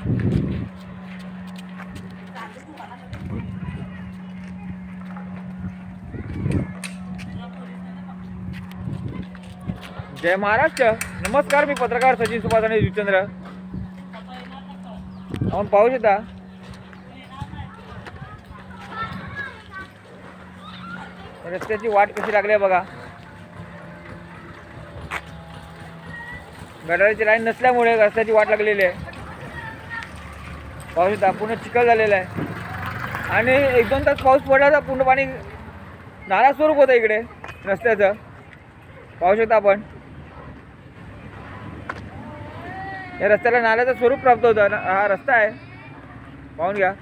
जय महाराष्ट्र. नमस्कार मी पत्रकार सचिन सुभाष आणि जुचंद्र आपण पाहू शकता. रस्त्याची वाट कशी लागली आहे बघा. गटाराची लाईन नसल्यामुळे रस्त्याची वाट लागलेली आहे. पाहू शकता पूर्ण चिखल झालेला आहे. आणि एक दोन तास पाऊस पडला तर पूर्ण पाणी नाला स्वरूप होतं इकडे रस्त्याचं. पाहू शकता आपण. या रस्त्याला नाल्याचं स्वरूप प्राप्त होतं. हा रस्ता आहे. पाहून घ्या.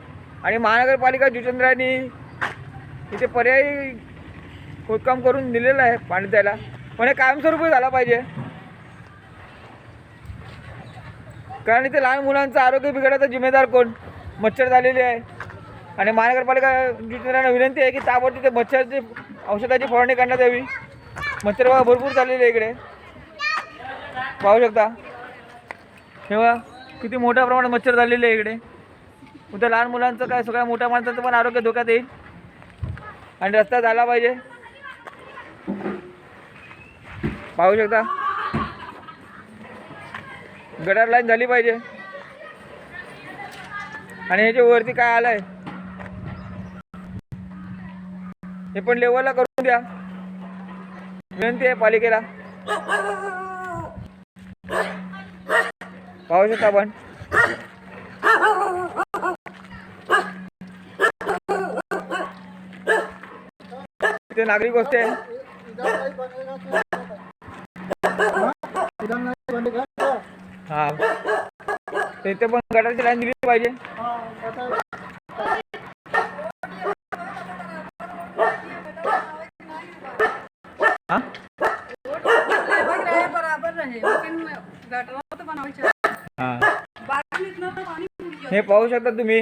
आणि महानगरपालिका जुचंद्रांनी इथे पर्यायी खोदकाम करून दिलेलं आहे पाणी द्यायला. पण हे कायमस्वरूपी झाला पाहिजे. कारण इथे लहान मुलांचं आरोग्य बिघडायचा जिम्मेदार कोण? मच्छर झालेले आहे. आणि महानगरपालिका जुचंद्रांना विनंती आहे की ताबडतोब ते मच्छरची औषधाची फवारणी करण्यात यावी. मच्छर भरपूर चाललेले आहे इकडे. पाहू शकता. हे किती मोठ्या प्रमाणात मच्छर झालेले आहे इकडे. उद्या लहान मुलांचं काय सगळ्या मोठ्या माणसांचं पण आरोग्य धोक्यात येईल. आणि रस्ता झाला पाहिजे. पाहू शकता. गटार लाईन झाली पाहिजे. आणि ह्याच्या वरती काय आलंय हे पण लेवलला करून द्या. विनंती आहे पालिकेला. पाहू शकता आपण. ते नागरिक गोष्ट आहे हा. तिथे पण गटाची लाईन दिली पाहिजे. हा? हे. पाहू शकता तुम्ही.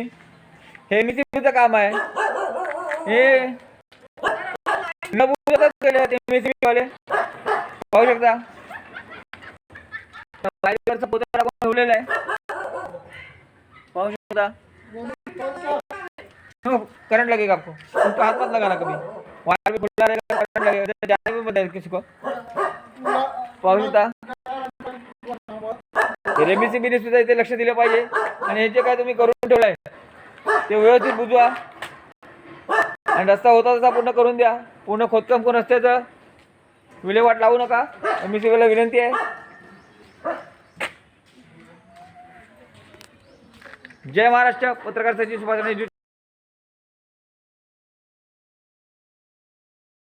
हे मिसिबीचं काम आहे. हे न पाहू शकता. बाईकवरचा पुतळा टाकून ठेवलेला आहे? पाहू शकता. हो करंट लगेगा आपको उनको हाथ मत लगाना कभी वहाँ पे खुला रहेगा करंट लगेगा जाने भी मत किसी को. पाहू शकता. बिनी सुद्धा इथे लक्ष दिलं पाहिजे. आणि हे जे काय तुम्ही करून ठेवलंय ते व्यवस्थित बुजवा. आणि रस्ता होता तसा पूर्ण करून द्या. पूर्ण खोदकाम कोण असते तर विल्हेवाट लावू नका. एम सी विनंती आहे. जय महाराष्ट्र पत्रकार सचिव सुभाष